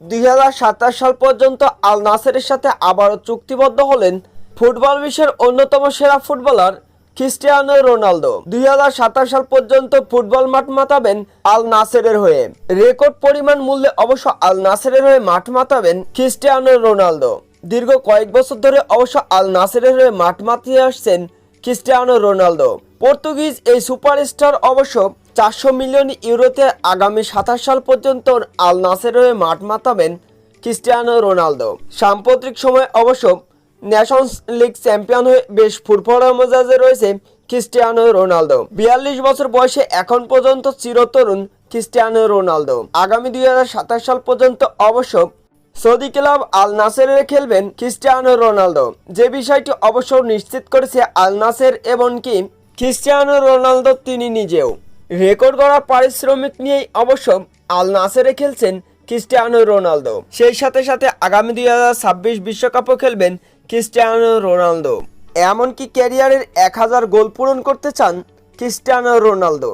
দুই হাজার সাতাশ সাল পর্যন্ত আল নাসেরের সাথে আবারও চুক্তিবদ্ধ হলেন ফুটবল বিশ্বের অন্যতম সেরা ফুটবলার ক্রিস্টিয়ানো রোনালদো। দুই হাজার সাতাশ সাল পর্যন্ত ফুটবল মাঠ মাতাবেন আল নাসেরের হয়ে। রেকর্ড পরিমাণ মূল্যে অবশ্য আল নাসেরের হয়ে মাঠ মাতাবেন ক্রিস্টিয়ানো রোনালদো। দীর্ঘ কয়েক বছর ধরে অবশ্য আল নাসেরের হয়ে মাঠ মাতিয়ে আসছেন ক্রিস্টিয়ানো রোনালদো। পর্তুগিজ এই সুপারস্টার অবশ্য চারশো মিলিয়ন ইউরোতে আগামী সাতাশ সাল পর্যন্ত আল নাসেরের হয়ে মাঠ মাতাবেন ক্রিস্টিয়ানো রোনালদো। সাম্প্রতিক সময় অবশ্য ন্যাশনস লিগ চ্যাম্পিয়ন হয়ে বেশ ফুরফুরা মেজাজে রয়েছে ক্রিস্টিয়ানো রোনালদো। বিয়াল্লিশ বছর বয়সে এখন পর্যন্ত চিরতরুণ ক্রিস্টিয়ানো রোনালদো। আগামী দুই হাজার সাতাশ সাল পর্যন্ত অবশ্য সৌদি ক্লাব আল নাসেরে খেলবেন ক্রিস্টিয়ানো রোনালদো। যে বিষয়টি অবশ্য নিশ্চিত করেছে আল নাসের, এমনকি ক্রিস্টিয়ানো রোনালদো তিনি নিজেও। রেকর্ড করা পারিশ্রমিক নিয়েই অবশ্য আল নাসেরে খেলছেন ক্রিস্টিয়ানো রোনালদো। সেই সাথে সাথে আগামী দুই হাজার ছাব্বিশ বিশ্বকাপও খেলবেন ক্রিস্টিয়ানো রোনালদো। এমনকি ক্যারিয়ারের এক হাজার গোল পূরণ করতে চান ক্রিস্টিয়ানো রোনালদো।